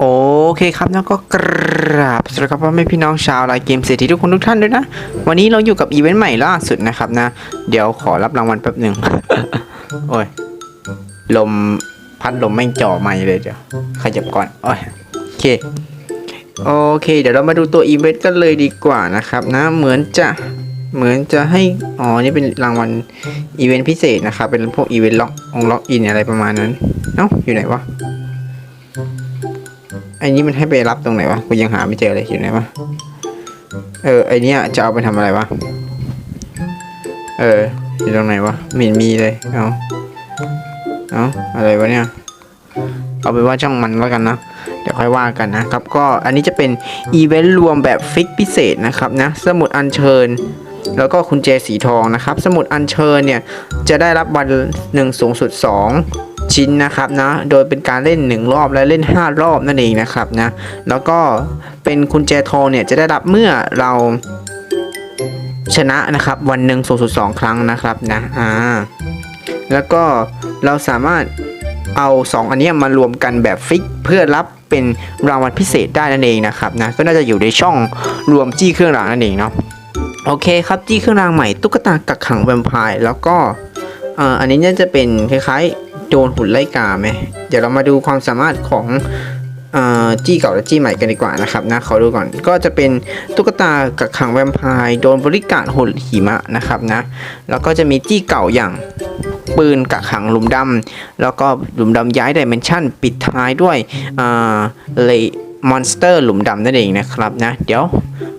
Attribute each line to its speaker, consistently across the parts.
Speaker 1: โอเคครับแล้วก็กราบสวัสดีครับพ่อแม่พี่น้องชาวไลน์เกมเศรษฐีทุกคนทุกท่านด้วยนะ วันนี้เราอยู่กับอีเวนต์ใหม่ล่าสุดนะครับนะ เดี๋ยวขอรับรางวัลแป๊บหนึ่งโอ้ย ลมพัดลมไม่งจ่อไม่เลยเดี๋ยวขยับก่อนโอ้ยโอเคโอเค เดี๋ยวเรามาดูตัวอีเวนต์กันเลยดีกว่านะครับนะเหมือนจะเหมือนจะให้อ๋อนี่เป็นรางวัลอีเวนต์พิเศษนะครับเป็นพวกอีเวนต์ล็อกองล็อกอินอะไรประมาณนั้นเอ้าอยู่ไหนวะ อ้นี้มันให้ไปรับตรงไหนวะกูยังหาไม่เจอเลยอยู่ไหนวะเออไอเนี้ยจะเอาไปทำอะไรวะเอออยู่ตรงไหนวะไม่เห็นมีเลยเอาเอาอะไรวะเนี่ยเอาไปว่าช่างมันแล้วกันนะเดี๋ยวค่อยว่ากันนะครับก็อันนี้จะเป็นอีเวนต์รวมแบบฟิกพิเศษนะครับนะสมุดอัญเชิญ แล้วก็คุณเจสีทองนะครับ สมุดอัญเชิญเนี่ยจะได้รับวันหนึ่งสูงสุด 2 ชิ้นนะครับนะ โดยเป็นการเล่น 1 รอบและเล่น 5 รอบนั่นเองนะครับนะ แล้วก็เป็นคุณแจทองเนี่ยจะได้รับเมื่อเราชนะนะครับ วันหนึ่งสูงสุด2ครั้งนะครับนะ อ่า แล้วก็เราสามารถเอา 2 อันนี้มารวมกันแบบฟิกเพื่อรับเป็นรางวัลพิเศษได้นั่นเองนะครับนะ ก็น่าจะอยู่ในช่องรวมจี้เครื่องรางนั่นเองเนาะ โอเคครับจี้เครื่องรางใหม่ตุ๊กตากักขังแวมไพร์แล้วก็อ่ออันนี้น่าจะเป็นคล้ายๆ โจรหุ่นไล่กาไหมเดี๋ยวเรามาดูความสามารถของอจี้เก่าและจี้ใหม่กันดีกว่านะครับนะขอดูก่อนก็จะเป็นตุ๊กตากักขังแวมไพร์โดนบริการหุ่นหิมะนะครับนะแล้วก็จะมีจี้เก่าอย่างปืนกักขังหลุมดำแล้วก็หลุมดำย้ายดิเมนชันปิดท้ายด้วยอ่าเลมอนสเตอร์หลุมดำนั่นเองนะครับนะเดี๋ยว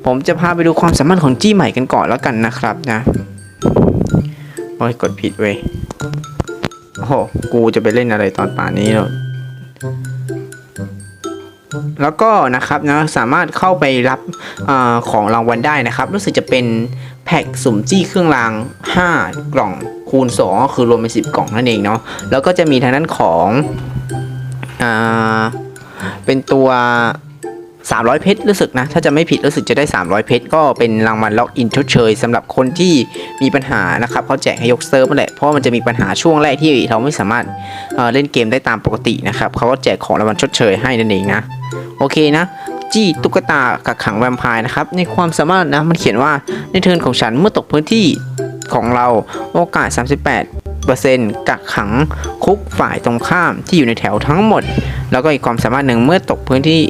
Speaker 1: ผมจะพาไปดูความสามารถของจี้ใหม่กันก่อนแล้วกันนะครับนะโอ้ยกดผิดเว้ย โอ้โหกูจะไปเล่นอะไรตอนป่านนี้เนาะแล้วก็นะครับนะสามารถเข้าไปรับอของรางวัลได้นะครับ รู้สึกจะเป็นแพ็กสุ่มจี้เครื่องราง 5 กล่องคูณ2ก็คือรวมเป็น10 กล่องนั่นเองเนาะแล้วก็จะมีทางด้านของอเป็นตัว 300 เพชรรู้สึกนะ ถ้าจะไม่ผิดรู้สึกจะได้ 300 เพชรก็เป็นรางวัลล็อกอินชดเชยสำหรับคนที่มีปัญหานะครับเขาแจกให้ยกเซิร์ฟนั่นแหละเพราะมันจะมีปัญหาช่วงแรกที่เราไม่สามารถเเล่นเกมได้ตามปกตินะครับเขาก็แจกของรางวัลชดเชยให้นั่นเองนะโอเคนะจี้ตุ๊กตากักขังแวมไพร์นะครับในความสามารถนะมันเขียนว่าในเทิร์นของฉันเมื่อตกพื้นที่ของเราโอกาส 38%กักขังคุกฝ่ายตรงข้ามที่อยู่ในแถวทั้งหมด แล้วก็อีกความสามารถหนึ่งเมื่อตกพื้นที่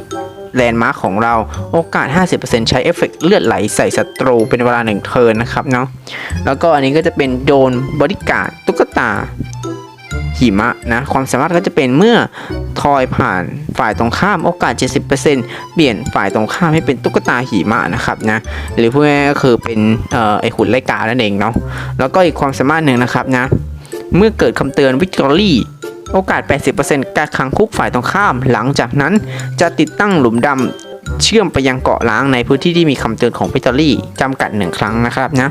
Speaker 1: แลนด์มาร์คของเราโอกาส 50%ใช้เอฟเฟกต์เลือดไหลใส่ศัตรูเป็นเวลาหนึ่งเทิร์นนะครับเนาะแล้วก็อันนี้ก็จะเป็นโดนบริการตุ๊กตาหิมะนะความสามารถก็จะเป็นเมื่อทอยผ่านฝ่ายตรงข้ามโอกาส 70%เปลี่ยนฝ่ายตรงข้ามให้เป็นตุ๊กตาหิมะนะครับนะหรือพูดง่ายก็คือเป็นเอ่อไอหุ่นไลกานั่นเองเนาะแล้วก็อีกความสามารถหนึ่งนะครับนะเมื่อเกิดคำเตือนวิกตอรี่ โอกาส 80%การขังคุกฝ่ายตรงข้าม หลังจากนั้นจะติดตั้งหลุมดำเชื่อมไปยังเกาะล้างในพื้นที่ที่มีคำเตือนของวิกตอรี่จำกัดหนึ่งครั้งนะครับนะ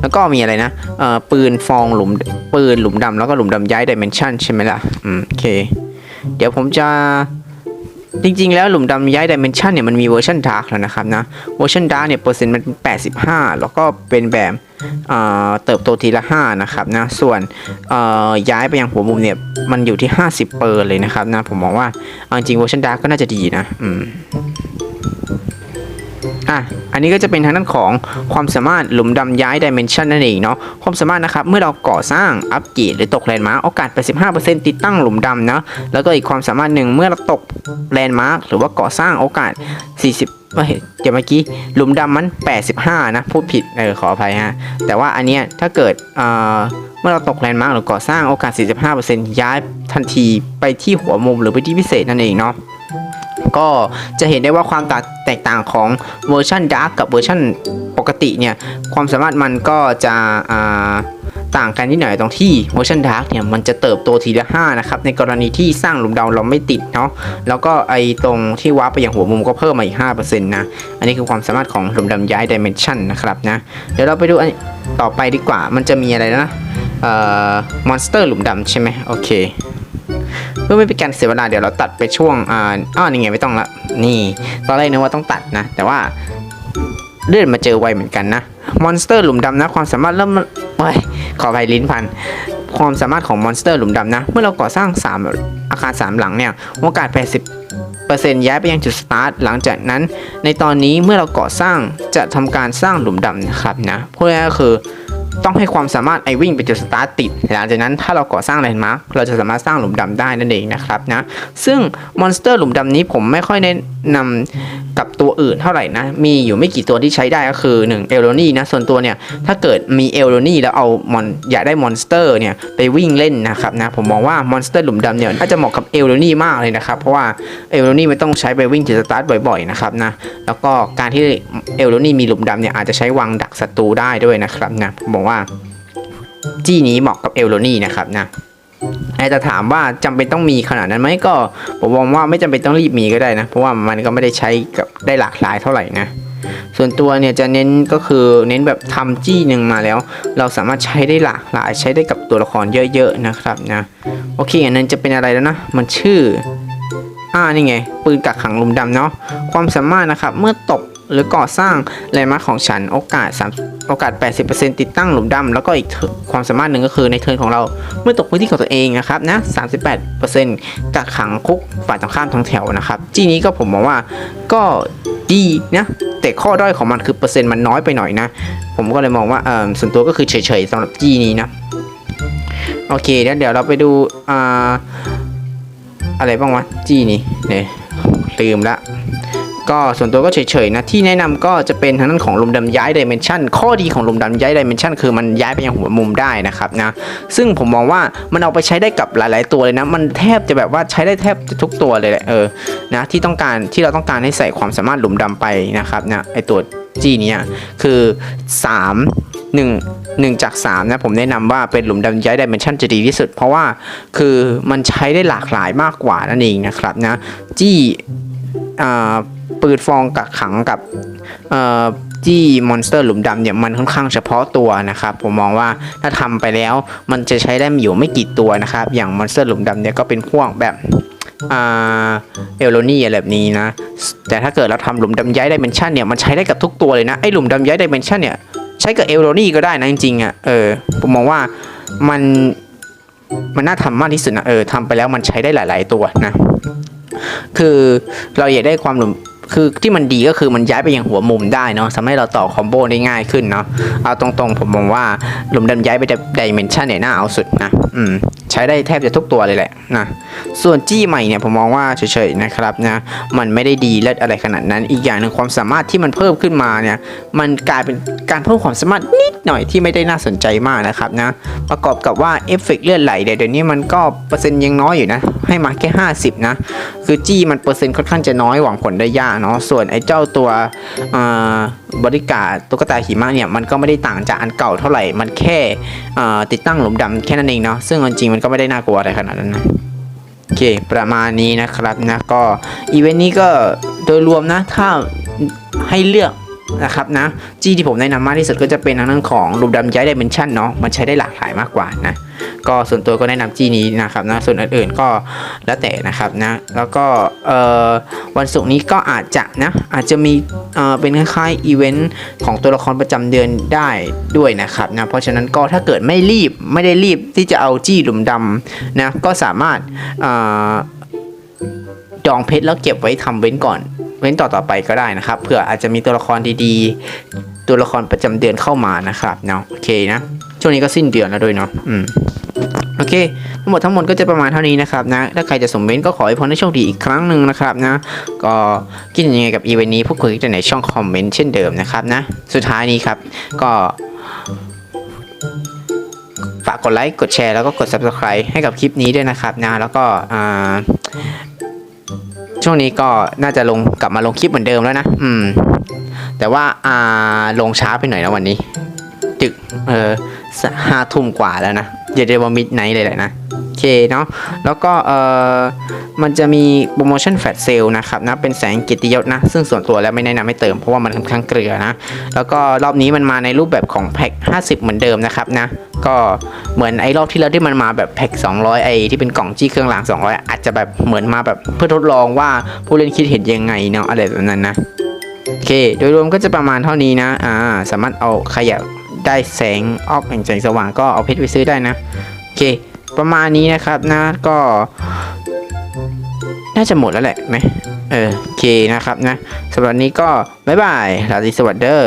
Speaker 1: แล้วก็มีอะไรนะเอ่อปืนฟองหลุมปืนหลุมดำแล้วก็หลุมดำย้ายดิเมนชันใช่ไหมล่ะอืมโอเค เดี๋ยวผมจะจริงๆ แล้วหลุมดำย้ายดิเมนชันเนี่ยมันมีเวอร์ชันดาร์กแล้วนะครับนะเวอร์ชันดาร์กเนี่ยเปอร์เซ็นต์มันเป็น85 แล้วก็เป็นแบบเติบโตทีละ 5 นะครับนะส่วนย้ายไปยังหัวมุมเนี่ยมันอยู่ที่ 50 เปอร์เลยนะครับนะผมมองว่าจริงเวอร์ชันดาร์กก็น่าจะดีนะอืมอะ อันนี้ก็จะเป็นทางด้านของความสามารถหลุมดำย้ายดิเมนชันนั่นเองเนาะ ความสามารถนะครับ เมื่อเราก่อสร้างอัปเกรดหรือตกแลนด์มาร์กโอกาส 85%ติดตั้งหลุมดำนะ แล้วก็อีกความสามารถหนึ่งเมื่อเราตกแลนด์มาร์กหรือว่าก่อสร้างโอกาส 40 เอ้ยเดี๋ยวเมื่อกี้หลุมดำมัน 85 นะ พูดผิดเออขออภัยฮะ แต่ว่าอันเนี้ยถ้าเกิดเอ่อเมื่อเราตกแลนด์มาร์กหรือก่อสร้างโอกาส 45%ย้ายทันทีไปที่หัวมุมหรือไปที่พิเศษนั่นเองเนาะก็จะเห็นได้ว่าความแตกต่างของเวอร์ชันดาร์กกับเวอร์ชันปกติเนี่ย ความสามารถมันก็จะอ่า ต่างกันนิดหน่อยตรงที่เวอร์ชันดาร์กเนี่ยมันจะเติบโตทีละ5นะครับในกรณีที่สร้างหลุมดาวเราไม่ติดเนาะแล้วก็ไอตรงที่วาร์ปไปยังหัวมุมก็เพิ่มมาอีก5%นะอันนี้คือความสามารถของหลุมดำย้ายดิเมนชันนะครับนะเดี๋ยวเราไปดูอันต่อไปดีกว่ามันจะมีอะไรนะเอ่อมอนสเตอร์หลุมดำใช่ไหมโอเคเพื่อไม่เป็นการเสียเวลาเดี๋ยวเราตัดไปช่วงอ่าอ้าวนี่ไงไม่ต้องละนี่ตอนแรกนึกว่าต้องตัดนะ แต่ว่าเลื่อนมาเจอไวเหมือนกันนะ มอนสเตอร์หลุมดำนะ ความสามารถเริ่มโอ้ยขอไปลิ้นพัน ความสามารถของมอนสเตอร์หลุมดำนะ เมื่อเราก่อสร้าง 3 อาคาร 3 หลังเนี่ย โอกาส 80%ย้ายไปยังจุดสตาร์ท หลังจากนั้น ในตอนนี้เมื่อเราก่อสร้างจะทำการสร้างหลุมดำนะครับนะพูดง่ายก็คือ ต้องให้ความสามารถไอวิ่งไปจุดสตาร์ทติดหลังจากนั้นถ้าเราก่อสร้างแลนด์มาร์คเราจะสามารถสร้างหลุมดำได้นั่นเองนะครับนะซึ่งมอนสเตอร์หลุมดำนี้ผมไม่ค่อยแนะนำกับตัวอื่นเท่าไหร่นะ มีอยู่ไม่กี่ตัวที่ใช้ได้ก็คือ1เอลโลนี่นะส่วนตัวเนี่ยถ้าเกิดมีเอลโลนี่แล้วเอามอนอยากได้มอนสเตอร์เนี่ยไปวิ่งเล่นนะครับนะผมมองว่ามอนสเตอร์หลุมดำเนี่ยน่าจะเหมาะกับเอลโลนี่มากเลยนะครับ เพราะว่าเอลโลนี่ไม่ต้องใช้ไปวิ่งจุดสตาร์ทบ่อยๆนะครับนะแล้วก็การที่เอลโลนี่มีหลุมดำเนี่ยอาจจะใช้วางดักศัตรูได้ด้วยนะครับนะผมบอกว่า จี้นี้เหมาะกับเอลโลนี่นะครับนะไอจะถามว่าจำเป็นต้องมีขนาดนั้นไหมก็ผมมองว่าไม่จำเป็นต้องรีบมีก็ได้นะ เพราะว่ามันก็ไม่ได้ใช้กับได้หลากหลายเท่าไหร่นะส่วนตัวเนี่ยจะเน้นก็คือเน้นแบบทำจี้หนึ่งมาแล้ว เราสามารถใช้ได้หลากหลายใช้ได้กับตัวละครเยอะๆนะครับนะโอเคอันนั้นจะเป็นอะไรแล้วนะ มันชื่ออ่านี่ไง ปืนกักขังลุมดำเนาะความสามารถนะครับเมื่อตก หรือก่อสร้างแลนด์มาร์คของฉันโอกาส3โอกาส 80%ติดตั้งหลุมดำแล้วก็อีกความสามารถหนึ่งก็คือในเทิร์นของเราเมื่อตกพื้นที่ของตัวเองนะครับนะ 38%กักขังคุกฝ่ายตรงข้ามทั้งแถวนะครับจีนี้ก็ผมมองว่าก็ดีนะแต่ข้อด้อยของมันคือเปอร์เซ็นต์มันน้อยไปหน่อยนะ ผมก็เลยมองว่าเออส่วนตัวก็คือเฉยๆสำหรับจีนี้นะโอเคแล้วเดี๋ยวเราไปดูอ่าอะไรบ้างวะจีนี้เนี่ยลืมละ ก็ส่วนตัวก็เฉยๆนะ ที่แนะนำก็จะเป็นทางด้านของลุมดำย้ายดิเมนชันข้อดีของลุมดำย้ายดิเมนชันคือมันย้ายไปยังหัวมุมได้นะครับนะซึ่งผมมองว่ามันเอาไปใช้ได้กับหลาย ๆ ตัวเลยนะ มันแทบจะแบบว่าใช้ได้แทบจะทุกตัวเลยแหละเออนะที่ต้องการที่เราต้องการให้ใส่ความสามารถหลุมดำไปนะครับนะไอตัวจีเนี้ยคือ 3 1 1จาก3นะผมแนะนำว่าเป็นหลุมดำย้ายดิเมนชันจะดีที่สุด เพราะว่าคือมันใช้ได้หลากหลายมากกว่านั่นเองนะครับนะจี้ ปืนฟองกักขังกับจี้มอนสเตอร์หลุมดำเนี่ยมันค่อนข้างเฉพาะตัวนะครับผมมองว่าถ้าทำไปแล้วมันจะใช้ได้อยู่ไม่กี่ตัวนะครับอย่างมอนสเตอร์หลุมดำเนี่ยก็เป็นพวกแบบเอลโลนี่อะไรแบบนี้นะ แต่ถ้าเกิดเราทำหลุมดำย้ายดิเมนชันเนี่ยมันใช้ได้กับทุกตัวเลยนะไอหลุมดำย้ายดิเมนชันเนี่ยใช้กับเอลโลนี่ก็ได้นะจริงๆอะเออผมมองว่ามัน มันน่าทำมากที่สุดนะเออทำไปแล้วมันใช้ได้หลาย ๆ ตัวนะ คือเราอยากได้ความหลุมคือที่มันดีก็คือมันย้ายไปยังหัวมุมได้เนาะทำให้เราต่อคอมโบได้ง่ายขึ้นเนาะเอาตรงๆผมมองว่าหลุมดำย้ายไปดิเมนชันเนี่ยน่าเอาสุดนะ อืม ใช้ได้แทบจะทุกตัวเลยแหละนะส่วนจี้ใหม่เนี่ยผมมองว่าเฉยๆนะครับนะมันไม่ได้ดีเลิศอะไรขนาดนั้น อีกอย่างหนึ่งความสามารถที่มันเพิ่มขึ้นมาเนี่ยมันกลายเป็นการเพิ่มความสามารถนิดหน่อยที่ไม่ได้น่าสนใจมากนะครับนะประกอบกับว่าเอฟเฟกต์เลือนไหลเดี๋ยวนี้มันก็เปอร์เซ็นต์ยังน้อยอยู่นะให้มาแค่ 50 นะ คือจี้มันเปอร์เซ็นต์ค่อนข้างจะน้อยหวังผลได้ยากเนาะส่วนไอ้เจ้าตัวบริการตุ๊กตาหิมะเนี่ยมันก็ไม่ได้ต่างจากอันเก่าเท่าไหร่มันแค่อ่าติดตั้งหลุมดำแค่นั้นเองเนาะซึ่งจริงมันก็ไม่ได้น่ากลัวอะไรขนาดนั้นนะโอเค ประมาณนี้นะครับนะก็อีเวนต์นี้ก็โดยรวมนะ ถ้าให้เลือก นะครับนะจี้ที่ผมแนะนำมากที่สุดก็จะเป็นทางด้านของรูปดำย้ายดิเมนชันเนาะมันใช้ได้หลากหลายมากกว่านะก็ส่วนตัวก็แนะนำจี้นี้นะครับนะส่วนอื่นๆก็แล้วแต่นะครับนะแล้วก็วันศุกร์นี้ก็อาจจะนะอาจจะมีเเป็นคล้ายๆอีเวนต์ของตัวละครประจำเดือนได้ด้วยนะครับนะเพราะฉะนั้นก็ถ้าเกิดไม่รีบไม่ได้รีบที่จะเอาจี้หลุมดำนะก็สามารถออดองเพชรแล้วเก็บไว้ทำเว้นก่อน ว้นต่อต่อไปก็ได้นะครับเผื่ออาจจะมีตัวละครดีๆ ตัวละครประจำเดือนเข้ามานะครับเนาะโอเคนะช่วงนี้ก็สิ้นเดือนแล้วด้วยเนาะอืมโอเค ทั้งหมดทั้งหมดก็จะประมาณเท่านี้นะครับนะ ถ้าใครจะสมเว้นก็ขอให้พรให้โชคดีอีกครั้งหนึ่งนะครับนะ ก็คิดยังไงกับอีเวนต์นี้พูดคุยกันในช่องคอมเมนต์เช่นเดิมนะครับนะ สุดท้ายนี้ครับ ก็ฝากกดไลค์ กดแชร์ แล้วก็กด subscribe ให้กับคลิปนี้ด้วยนะครับนะ แล้วก็ ช่วงนี้ก็น่าจะลงกลับมาลงคลิปเหมือนเดิมแล้วนะ อืม แต่ว่าอ่าลงช้าไปหน่อยนะวันนี้ดึก เออห้าทุ่มกว่าแล้วนะอย่าเรียกว่ามิดไนท์เลยแหละนะ โอเคเนาะแล้วก็เออมันจะมีโปรโมชั่นแฟลชเซลนะครับนะเป็นแสงกียรติยศนะ ซึ่งส่วนตัวแล้วไม่แนะนำให้เติมเพราะว่ามันค่อนข้างเกลือนะ แล้วก็รอบนี้มันมาในรูปแบบของแพ็ค50 เหมือนเดิมนะครับนะ ก็เหมือนไอ้รอบที่แล้วที่มันมาแบบแพ็ค200 ไอ้ที่เป็นกล่องจี้เครื่องราง 200 อาจจะแบบเหมือนมาแบบเพื่อทดลองว่าผู้เล่นคิดเห็นยังไงเนาะอะไรแบบนั้นนะโอเค โดยรวมก็จะประมาณเท่านี้นะ อ่า สามารถเอาขยับได้แสงออกแห่งแสงสว่างก็เอาเพชรไปซื้อได้นะ โอเค ประมาณนี้นะครับนะก็น่าจะหมดแล้วแหละไหมเออโอเคนะครับนะสำหรับวันนี้ก็ บ๊ายบายราตรีสวัสดีเด้อ